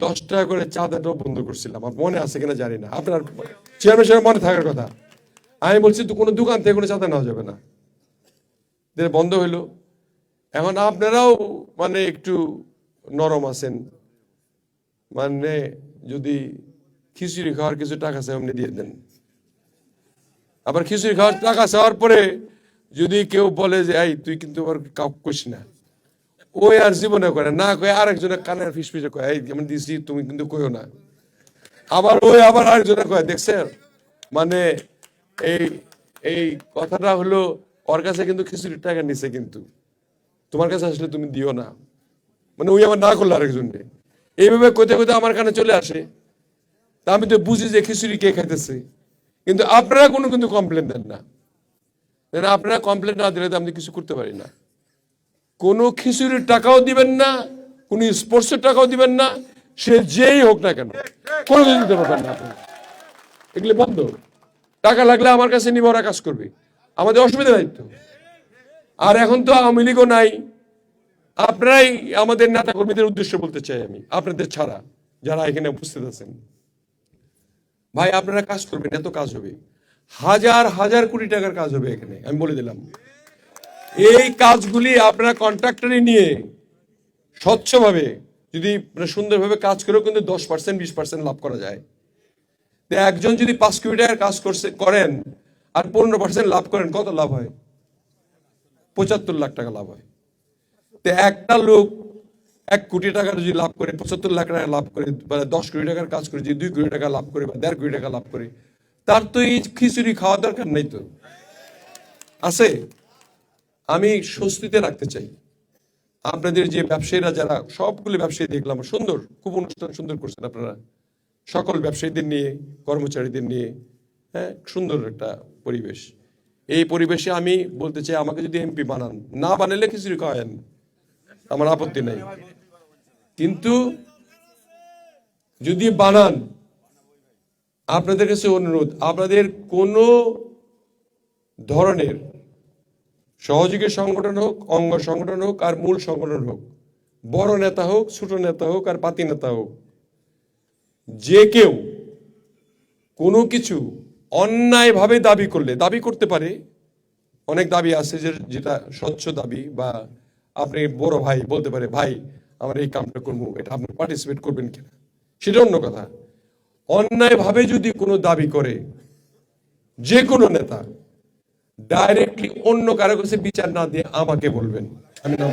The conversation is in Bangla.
দশ টাকা করে চা চাঁদাটাও বন্ধ করছিলাম। আমার মনে আছে কিনা জানি না। আপনার চেয়ারম্যান সাহেব মনে থাকার কথা। আমি বলছি, তো কোনো দোকান থেকে কোনো চাঁদা নেওয়া যাবে না। বন্ধ হইল। এখন আপনারাও মানে একটু নরম আছেন। মানে যদি খিচুড়ি খাওয়ার কিছু টাকা আপনি দিয়ে দেন। আবার খিচুড়ি খাওয়ার টাকা চাওয়ার পরে যদি কেউ বলে যে, এই, তুই কিন্তু আবার কাউ না। ওই আর জীবনে করে না কয়ে আরেকজনের কানের ফিস ফিসে কয়, এই যেমন দিছি, তুমি কিন্তু কইও না। আবার ওই আবার আরেকজনে কয়, দেখছেন? মানে এই এই কথাটা হলো, ওর কাছে কিন্তু খিচুড়ির টাকা নিছে কিন্তু। তোমার কাছে আসলে তুমি দিও না। মানে ওই আমার না করল আরেকজনকে। এইভাবে কোথায় কোথায় আমার কানে চলে আসে। তা আমি তো বুঝি যে খিচুড়ি কে খাইতেছে। কিন্তু আপনারা কোনো কিন্তু কমপ্লেন দেন না। আপনারা কমপ্লেন না দিলে তো আমি কিছু করতে পারি না। কোনো খিচুড়ির টাকাও দিবেন না, কোনো স্পোর্টসের টাকাও দিবেন না, সে যেই হোক না কেন, কোনো কিছু দিতে পারবেন না এগুলো বন্ধ। টাকা লাগলে আমার কাছে নিবে, ওরা কাজ করবে। আমাদের অসুবিধা নাই তো। আর এখন তো আওয়ামী লীগও নাই। আপনারাই আমাদের নেতা কর্মীদের উদ্দেশ্য বলতে চাই আমি, আপনাদের ছাড়া, যারা এখানে উপস্থিত আছেন। ভাই, আপনারা কাজ করবেন, এত কাজ হবে। হাজার হাজার কোটি টাকার কাজ হবে এখানে, আমি বলে দিলাম। এই কাজগুলি আপনারা কন্ট্রাক্টরে নিয়ে স্বচ্ছভাবে, যদি মানে সুন্দরভাবে কাজ করেও কিন্তু দশ পার্সেন্ট বিশ পার্সেন্ট লাভ করা যায়। তো একজন যদি পাঁচ কোটি টাকার কাজ করছে, করেন আর পনেরো পার্সেন্ট লাভ করেন, কত লাভ হয়? পঁচাত্তর লাখ টাকা লাভ হয়। তো একটা লোক এক কোটি টাকার যদি লাভ করে, পঁচাত্তর লাখ টাকা লাভ করে, বা দশ কোটি টাকার কাজ করে, যদি দুই কোটি টাকা লাভ করে, বা দেড় কোটি টাকা লাভ করে, তার তো এই খিচুড়ি খাওয়া দরকার নেই তো। আছে? আমি স্বস্তিতে রাখতে চাই। আপনাদের যে ব্যবসায়ীরা যারা, সবগুলো ব্যবসায়ী দেখলাম, সুন্দর, খুব অনুষ্ঠান সুন্দর করছেন আপনারা। সকল ব্যবসায়ীদের নিয়ে, কর্মচারীদের নিয়ে হ্যাঁ সুন্দর একটা পরিবেশ। এই পরিবেশে আমি বলতে চাই, আমাকে যদি এমপি বানান, না বানালে খিচুড়ি খাওয়ায়েন আমার আপত্তি নাই। কিন্তু যদি বানান, আপনাদের কাছে অনুরোধ, আপনাদের কোনো ধরনের সহযোগী সংগঠন হোক, অঙ্গ সংগঠন হোক, আর মূল সংগঠন হোক। বড় নেতা হোক, ছোট নেতা হোক, আর পাতি নেতা হোক। যে কেউ কোনো কিছু অন্যায়ভাবে দাবি করলে, দাবি করতে পারে। অনেক দাবি আছে যে যেটা স্বচ্ছ দাবি বা আপনি বড় ভাই বলতে পারে, ভাই, আমার এই কামটা করব, এটা আপনি পার্টিসিপেট করবেন কিনা সেটা অন্য কথা। অন্যায়ভাবে যদি কোনো দাবি করে, যে কোনো নেতা ডাইরেক্টলি অন্য কারও কাছে বিচার না দিয়ে আমাকে বলবেন আমি না।